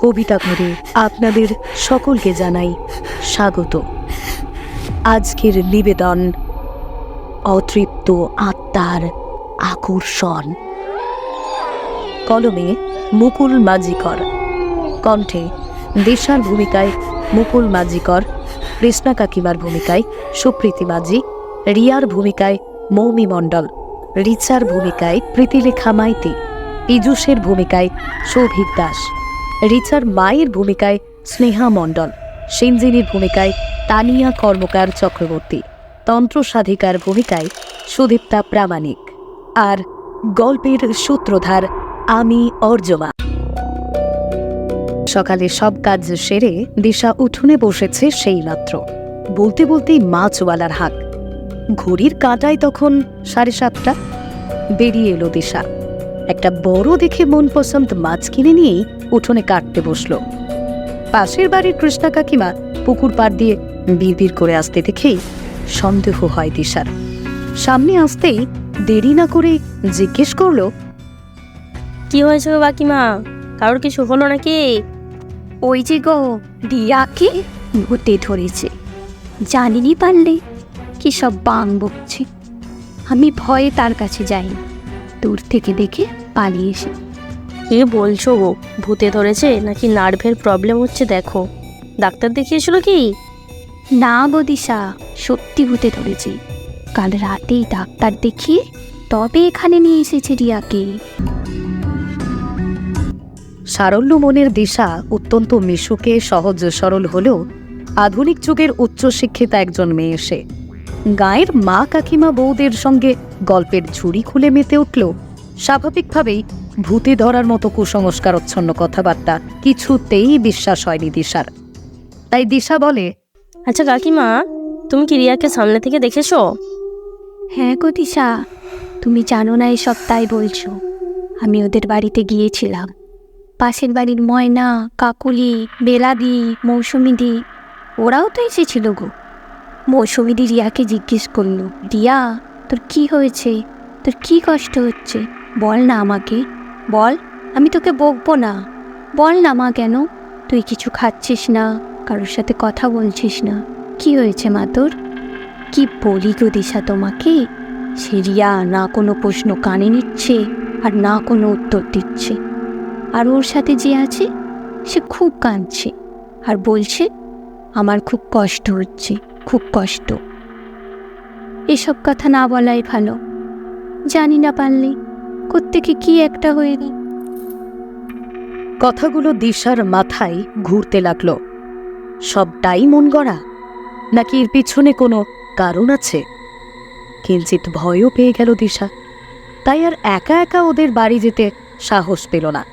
কবিতা ঘরে আপনাদের সকলকে জানাই স্বাগত। আজকের নিবেদন, অতৃপ্ত আত্মার আকর্ষণ। কলমে মুকুল মাজিকর। কণ্ঠে দেশার ভূমিকায় মুকুল মাজিকর, কৃষ্ণা কাকিমার ভূমিকায় সুপ্রীতি মাঝি, রিয়ার ভূমিকায় মৌমি মণ্ডল, রিচার ভূমিকায় প্রীতিলেখা মাইতি পীযূষের ভূমিকায় সৌভিক দাস। রিচার মায়ের ভূমিকায় স্নেহা মণ্ডল, সেনজিনীর ভূমিকায় তানিয়া কর্মকার চক্রবর্তী, তন্ত্র সাধিকার ভূমিকায় সুদীপ্তা প্রামাণিক, আর গল্পের সূত্রধার আমি অর্জমা। সকালে সব কাজ সেরে দিশা উঠোনে বসেছে সেই মাত্র। বলতে বলতেই মাছওয়ালার হাক। ঘড়ির কাঁটায় তখন সাড়ে সাতটা। বেরিয়ে এলো দিশা। একটা বড় দেখে মন পছন্দ মাছ কিনে নিয়েই উঠোনে কাটতে বসল। পাশের বাড়ির কৃষ্ণা কাকিমা পুকুর পাড় দিয়ে বিড়বিড় করে আসতে দেখেই সন্দেহ হয় দিশার। সামনে আসতেই দেরি না করে জিজ্ঞেস করল কি হয়েছে গো বাকিমা কারোর কিছু হলো নাকি? ওই যে গো রিয়াকে ভূতে ধরেছে। জানিনি পারলে কি সব বাং বকছে। আমি ভয়ে তার কাছে যাই দূর থেকে দেখে পালিয়ে এসে। কি বলছো গো? ভূতে ধরেছে নাকি নার্ভের প্রবলেম হচ্ছে দেখো। ডাক্তার দেখিয়েছিল কি? না গো দিশা, সত্যি ভূতে ধরেছে। কাল রাতেই ডাক্তার দেখিয়ে তবে এখানে নিয়ে এসেছে রিয়াকে। সারল্য মনের দিশা অত্যন্ত মিশুকে, সহজ, সরল হলেও আধুনিক যুগের উচ্চশিক্ষিতা একজন মেয়ে এসে গায়ের মা কাকিমা বউদের সঙ্গে গল্পের ঝুড়ি খুলে মেতে উঠল স্বাভাবিকভাবেই ভূতে ধরার মতো কুসংস্কারচ্ছন্ন কথাবার্তা কিছুতেই বিশ্বাস হয়নি দিশার। তাই দিশা বলে আচ্ছা কাকিমা তুমি কি রিয়াকে সামনে থেকে দেখেছ? হ্যাঁ গো দিশা তুমি জানো না এসব তাই বলছো। আমি ওদের বাড়িতে গিয়েছিলাম। পাশের বাড়ির ময়না কাকুলি বেলাদি মৌসুমিদি ওরাও তো এসেছিল গো। মৌসুমিদি রিয়াকে জিজ্ঞেস করল রিয়া তোর কি হয়েছে? তোর কি কষ্ট হচ্ছে? বল না আমাকে। বল, আমি তোকে বকবো না। বল না মা কেন? তুই কিছু খাচ্ছিস না, কারোর সাথে কথা বলছিস না। কি হয়েছে মা তোর? কি বলি গো দিশা তোমাকে? সে রিয়া না কোনো প্রশ্ন কানে নিচ্ছে আর না কোনো উত্তর দিচ্ছে। আর ওর সাথে যে আছে, সে খুব কাঁদছে আর বলছে, আমার খুব কষ্ট হচ্ছে, খুব কষ্ট। এসব কথা না বলাই ভালো। জানি না পারলে। কোত্থেকে কি একটা হয়ে নি কথাগুলো দিশার মাথায় ঘুরতে লাগল। সবটাই মন গড়া, নাকি এর পিছনে কোনো কারণ আছে? কিঞ্চিত ভয়ও পেয়ে গেল দিশা, তাই আর একা একা ওদের বাড়ি যেতে সাহস পেল না।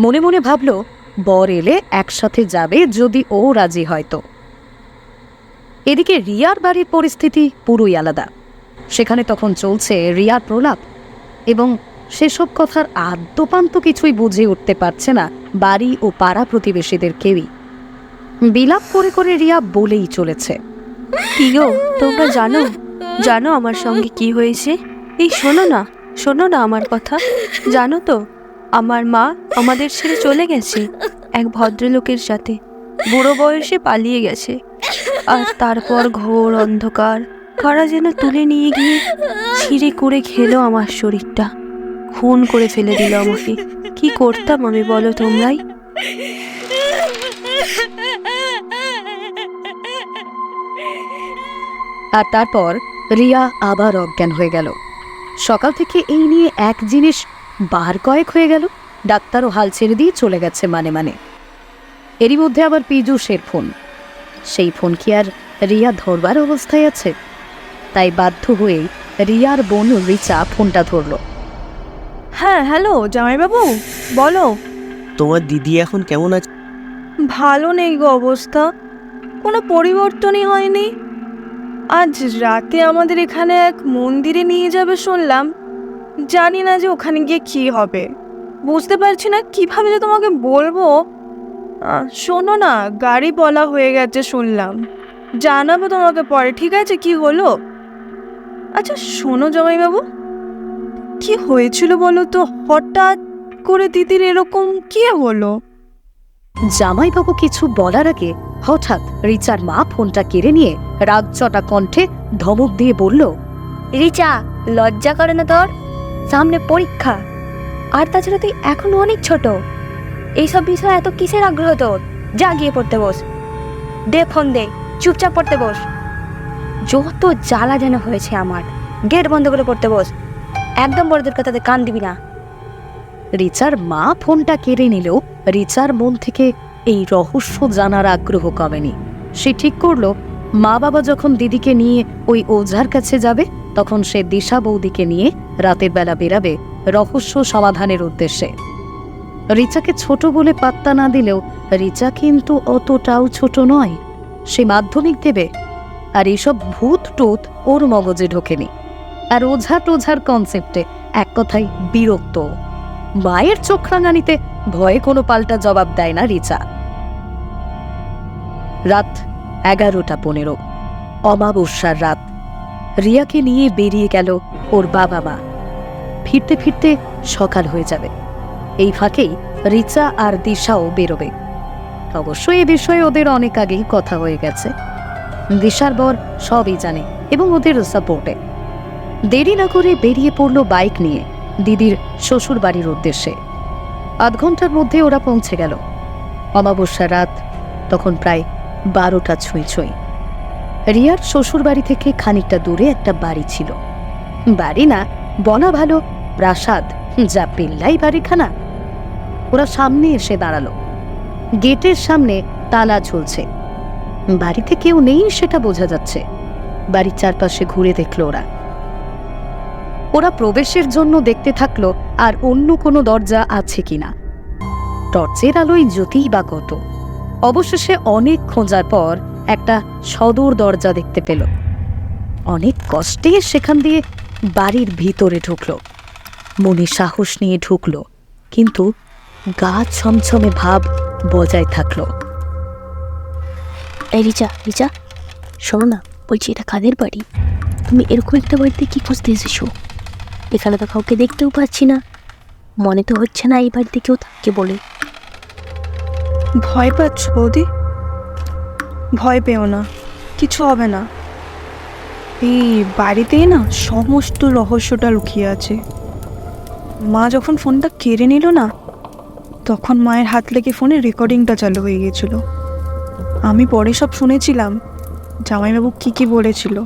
মনে মনে ভাবল, বর এলে একসাথে যাবে যদি ও রাজি হয়তো। এদিকে রিয়ার বাড়ির পরিস্থিতি পুরোই আলাদা। সেখানে তখন চলছে রিয়ার প্রলাপ এবং সেসব কথার আদ্যপান্ত কিছুই বুঝে উঠতে পারছে না বাড়ি ও পাড়া প্রতিবেশীদের কেউই। বিলাপ করে করে রিয়া বলেই চলেছে তোমরা জানো জানো আমার সঙ্গে কি হয়েছে? এই শোনো না শোনো না আমার কথা। জানো তো, আমার মা আমাদের ছেড়ে চলে গেছে এক ভদ্রলোকের সাথে। বুড়ো বয়সে পালিয়ে গেছে। আর তারপর ঘোর অন্ধকার। কারা যেন তুলে নিয়ে গিয়ে ছিঁড়ে করে খেলো আমার শরীরটা। খুন করে ফেলে দিল আমাকে। কি করতাম আমি বলো তোমরাই? আর তারপর রিয়া আবার অজ্ঞান হয়ে গেল। সকাল থেকে এই নিয়ে এক জিনিস বার কয়েক হয়ে গেল। ডাক্তারও হাল ছেড়ে দিয়ে চলে গেছে মানে মানে। এরই মধ্যে আবার পীযূষের ফোন। সেই ফোন কি আর রিয়া ধরবার অবস্থায় আছে? তাই বাধ্য হয়ে রিয়ার বোন রিচা ফোনটা ধরলো। হ্যাঁ হ্যালো জামাইবাবু বলো। তোমার দিদি এখন কেমন আছে? ভালো নেই গো অবস্থা। কোনো পরিবর্তনই হয়নি। আজ রাতে আমাদের এখানে এক মন্দিরে নিয়ে যাবে শুনলাম। জানি না যে ওখানে গিয়ে কি হবে। বুঝতে পারছি না কীভাবে যে তোমাকে বলব। শোনো না গাড়ি বলা হয়ে গেছে শুনলাম। জানাব তোমাকে পরে ঠিক আছে? কি হলো? আচ্ছা শোনো জামাইবাবু। কি হয়েছিল বলো তো? হঠাৎ করে দিদির এরকম কি হলো? জামাইবাবু কিছু বলার আগে হঠাৎ রিচার মা ফোনটা কেড়ে নিয়ে রাগচটা কণ্ঠে ধমক দিয়ে বলল রিচা লজ্জা করে না তোর? সামনে পরীক্ষা। আর তাছাড়া তুই এখনও অনেক ছোট। এইসব বিষয়ে এত কিসের আগ্রহ তোর? যা গিয়ে পড়তে বস। দে ফোন দে চুপচাপ পড়তে বস। যত জ্বালা যেন হয়েছে আমার গেট বন্ধ করে পড়তে বস। একদম বড়দের কথাতে কান দিবি না। রিচার মা ফোনটা কেড়ে নিলেও রিচার মন থেকে এই রহস্য জানার আগ্রহ কমেনি। সে ঠিক করল, মা বাবা যখন দিদিকে নিয়ে ওই ওঝার কাছে যাবে, তখন সে দিশা বৌদিকে নিয়ে রাতের বেলা বেরাবে রহস্য সমাধানের উদ্দেশ্যে। রিচাকে ছোট বলে পাত্তা না দিলেও রিচা কিন্তু অতটাও ছোট নয়। সে মাধ্যমিক দেবে, আর এইসব ভূত টুত ওর মগজে ঢোকেনি। আর ওঝা টোঝার কনসেপ্টে এক কথায় বিরক্ত। মায়ের চোখ রাঙানিতে ভয়ে কোনো পাল্টা জবাব দেয় না রিচা। রাত এগারোটা পনেরো, অমাবস্যার রাত। রিয়াকে নিয়ে বেরিয়ে গেল ওর বাবা মা। ফিরতে ফিরতে সকাল হয়ে যাবে। এই ফাঁকেই রিচা আর দিশাও বেরোবে। অবশ্য এ বিষয়ে ওদের অনেক আগেই কথা হয়ে গেছে। দিশার বর সবই জানে এবং ওদের সাপোর্টে দেরি না করে বেরিয়ে পড়ল বাইক নিয়ে দিদির শ্বশুর বাড়ির উদ্দেশ্যে। আধ ঘণ্টার মধ্যে ওরা পৌঁছে গেল। অমাবস্যা রাত, তখন প্রায় বারোটা ছুঁই ছুঁই। রিয়ার শ্বশুর বাড়ি থেকে খানিকটা দূরে একটা বাড়ি ছিল। বাড়ি না, বলা ভালো, প্রাসাদ, যা পেল্লাই বাড়িখানা। ওরা সামনে এসে দাঁড়াল। গেটের সামনে তালা ঝুলছে। বাড়িতে কেউ নেই সেটা বোঝা যাচ্ছে। বাড়ির চারপাশে ঘুরে দেখল ওরা। ওরা প্রবেশের জন্য দেখতে থাকল আর অন্য কোনো দরজা আছে কিনা। টর্চের আলোয় জ্যোতিই বা কত। অবশেষে অনেক খোঁজার পর একটা সদর দরজা দেখতে পেল। অনেক কষ্টে সেখান দিয়ে বাড়ির ভিতরে ঢুকলো। মনে সাহস নিয়ে ঢুকলো, কিন্তু গা ছমছমে ভাব বজায় থাকল। এই রিচা রিচা, শোনো না, বলছি এটা কাদের বাড়ি? তুমি এরকম একটা বাড়িতে কি খুঁজতে এসেছ? এখানে তো কাউকে দেখতেও পাচ্ছি না। মনে তো হচ্ছে না এই বাড়িতে কেউ থাকে বলে। ভয় পাচ্ছ বৌদি? ভয় পেও না, কিছু হবে না। এই বাড়িতেই না সমস্ত রহস্যটা লুকিয়ে আছে। মা যখন ফোনটা কেড়ে নিল না, তখন মায়ের হাত লেগে ফোনে রেকর্ডিংটা চালু হয়ে গিয়েছিল আমি পরে সব শুনেছিলাম, জামাইবাবু কী কী বলেছিল।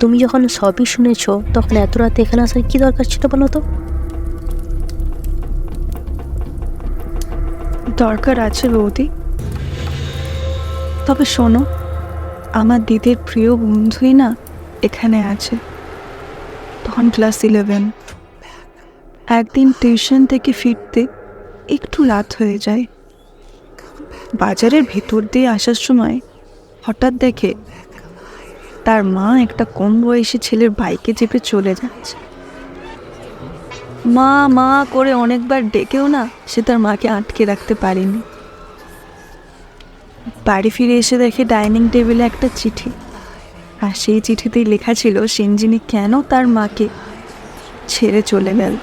তুমি যখন সবই শুনেছো, তখন এত রাতে এখানে আসার কি দরকার ছিল বলো তো? দরকার আছে বৌদি। তবে শোনো, আমার দিদির প্রিয় বন্ধুই না এখানে আছে। তখন ক্লাস ইলেভেন। একদিন টিউশন থেকে ফিরতে একটু রাত হয়ে যায়। বাজারের ভেতর দিয়ে আসার সময় হঠাৎ দেখে তার মা একটা কম বয়সী ছেলের বাইকে চেপে চলে যাচ্ছে। মা মা করে অনেকবার ডেকেও না, সে তার মাকে আটকে রাখতে পারেনি। বাড়ি ফিরে এসে দেখে ডাইনিং টেবিলে একটা চিঠি। আর সেই চিঠিতেই লেখা ছিল, সিনজিনি কেন তার মাকে ছেড়ে চলে গেল?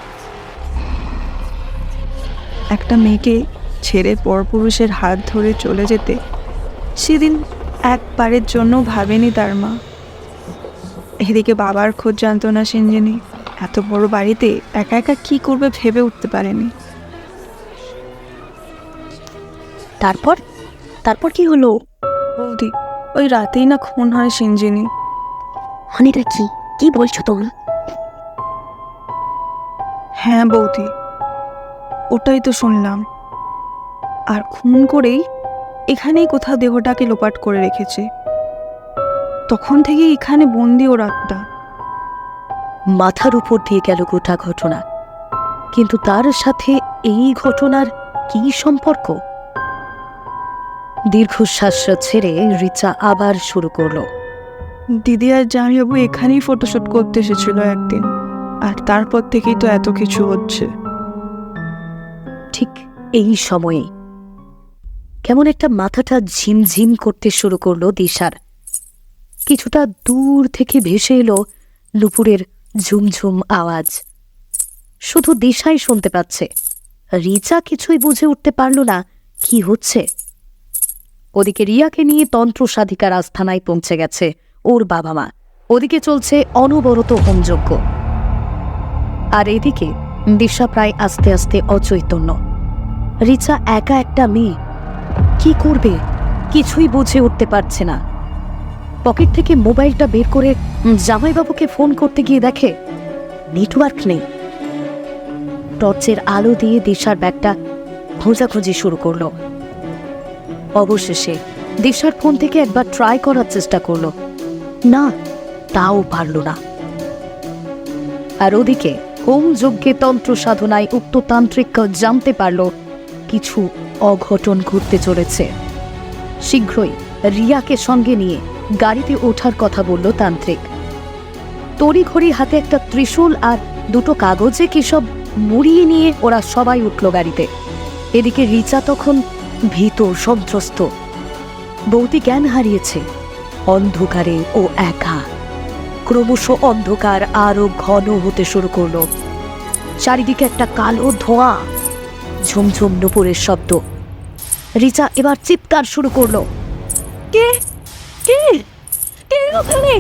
একটা মেয়েকে ছেড়ে পরপুরুষের হাত ধরে চলে যেতে সেদিন একবারের জন্য ভাবেনি তার মা। এদিকে বাবার খোঁজ জানতো না সিনজিনি এত বড় বাড়িতে একা একা কি করবে ভেবে উঠতে পারেনি। তারপর? তারপর কি হলো? বৌদি ওই রাতেই না খুন হয় সিনজিনি হানিটা কি? কি বলছো তুমি? হ্যাঁ বৌদি ওটাই তো শুনলাম। আর খুন করেই এখানেই কোথাও দেহটাকে লোপাট করে রেখেছে। তখন থেকে এখানে বন্দি ও রাতটা মাথার উপর দিয়ে গেল গোটা ঘটনা। কিন্তু তার সাথে এই ঘটনার কি সম্পর্ক? দীর্ঘশ্বাস ছেড়ে রিচা আবার শুরু করল। দিদি আর জামাইবাবু এখানেই ফটোশ্যুট করতে এসেছিল একদিন আর তারপর থেকেই তো এত কিছু হচ্ছে। ঠিক এই সময়ে। কেমন একটা মাথাটা ঝিমঝিম করতে শুরু করল দিশার। কিছুটা দূর থেকে ভেসে এলো নুপুরের ঝুমঝুম আওয়াজ। শুধু দিশাই শুনতে পাচ্ছে। রিচা কিছুই বুঝে উঠতে পারল না কি হচ্ছে। ওদিকে রিয়াকে নিয়ে তন্ত্র সাধিকার আস্থানায় পৌঁছে গেছে ওর বাবা মা। ওদিকে চলছে অনবরত হোমযজ্ঞ। আর এদিকে দিশা প্রায় আস্তে আস্তে অচৈতন্য। রিচা একা একটা মেয়ে। কি করবে? কিছুই বুঝে উঠতে পারছে না। পকেট থেকে মোবাইলটা বের করে জামাইবাবুকে ফোন করতে গিয়ে দেখে নেটওয়ার্ক নেই। টর্চের আলো দিয়ে দিশার ব্যাগটা খোঁজাখুঁজি শুরু করল। অবশেষে দিশার ফোন থেকে একবার ট্রাই করার চেষ্টা করল। না তাও পারল না। আর ওদিকে হোম যজ্ঞে তন্ত্র সাধনায় উক্ত তান্ত্রিক জানতে পারল কিছু অঘটন ঘটতে চলেছে। শীঘ্রই রিয়াকে সঙ্গে নিয়ে গাড়িতে ওঠার কথা বলল তান্ত্রিক। তড়িঘড়ি হাতে একটা ত্রিশূল আর দুটো কাগজে কি সব মুড়িয়ে নিয়ে ওরা সবাই উঠল গাড়িতে। এদিকে রিচা তখন ভীত, সন্ত্রস্ত। বৌদি জ্ঞান হারিয়েছে, অন্ধকারে ও একা। ক্রমশ অন্ধকার আরও ঘন হতে শুরু করল। চারিদিকে একটা কালো ধোঁয়া, ঝুমঝুম নুপুরের শব্দ। রিচা এবার চিৎকার শুরু করল। কে? কে? কে ওখানে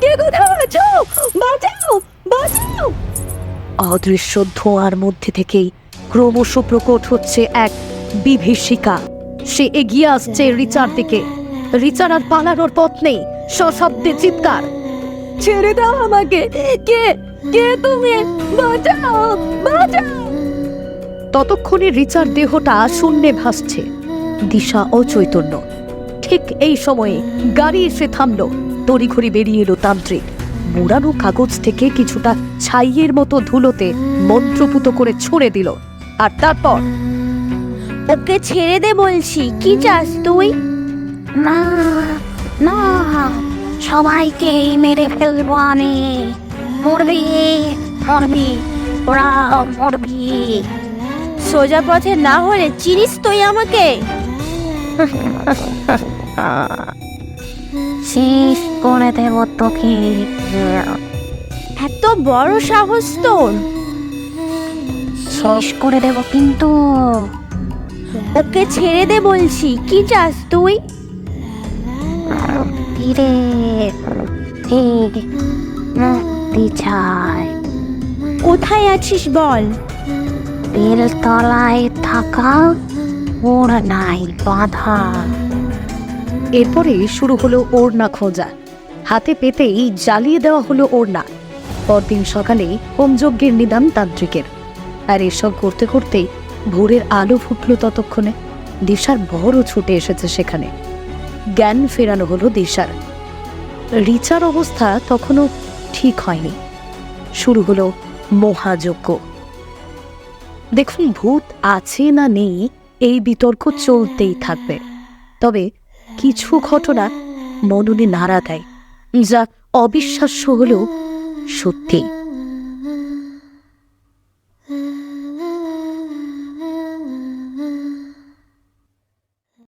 কে কোথাও আছো বাঁচাও! বাঁচাও! অদৃশ্য ধোঁয়ার মধ্যে থেকেই ক্রমশ প্রকট হচ্ছে এক বিভীষিকা। সে এগিয়ে আসছে রিচার দিকে। রিচার আর পালানোর পথ নেই। সশব্দে চিৎকার। ছেড়ে দাও আমাকে! কে? কে তুমি? বাঁচাও! বাঁচাও! ততক্ষণে রিচার দেহটা শূন্যে ভাসছে। দিশা অচৈতন্য। ঠিক এই সময়ে গাড়ি এসে থামলো। তড়িঘড়ি বেরিয়ে এলো তান্ত্রিক। মোড়ানো কাগজ থেকে কিছুটা ছাইয়ের মতো ধুলোতে মন্ত্রপুত করে ছুঁড়ে দিল। আর তারপর? ওকে ছেড়ে দে বলছি, কি চাস তুই? না না সবাইকেই মেরে ফেলব আমি। মরবি মরবি ওরা মরবি। সোজা পথে না হলে চিনিস তুই আমাকে? শেষ করে দেব তোকে এত বড় সাহস তোর। শেষ করে দেব কিন্তু। ওকে ছেড়ে দে বলছি কি চাস তুই? ধীরে ঠিক মুক্তি চাই। কোথায় আছিস বল? বেলতলায় থাকা ওর নাই বাধা। এরপরে শুরু হলো ওড়না খোঁজা। হাতে পেতেই জ্বালিয়ে দেওয়া হলো ওড়না। পরদিন সকালে হোমযজ্ঞের নিদান তান্ত্রিকের। আর এসব করতে করতেই ভোরের আলো ফুটলো ততক্ষণে। দিশার বড় ছুটে এসেছে সেখানে। জ্ঞান ফেরানো হলো দিশার। রিচার অবস্থা তখনও ঠিক হয়নি। শুরু হলো মহাযজ্ঞ। দেখুন, ভূত আছে না নেই, এই বিতর্ক চলতেই থাকবে। তবে কিছু ঘটনা মননে নাড়া দেয় যা অবিশ্বাস্য হলেও সত্যি।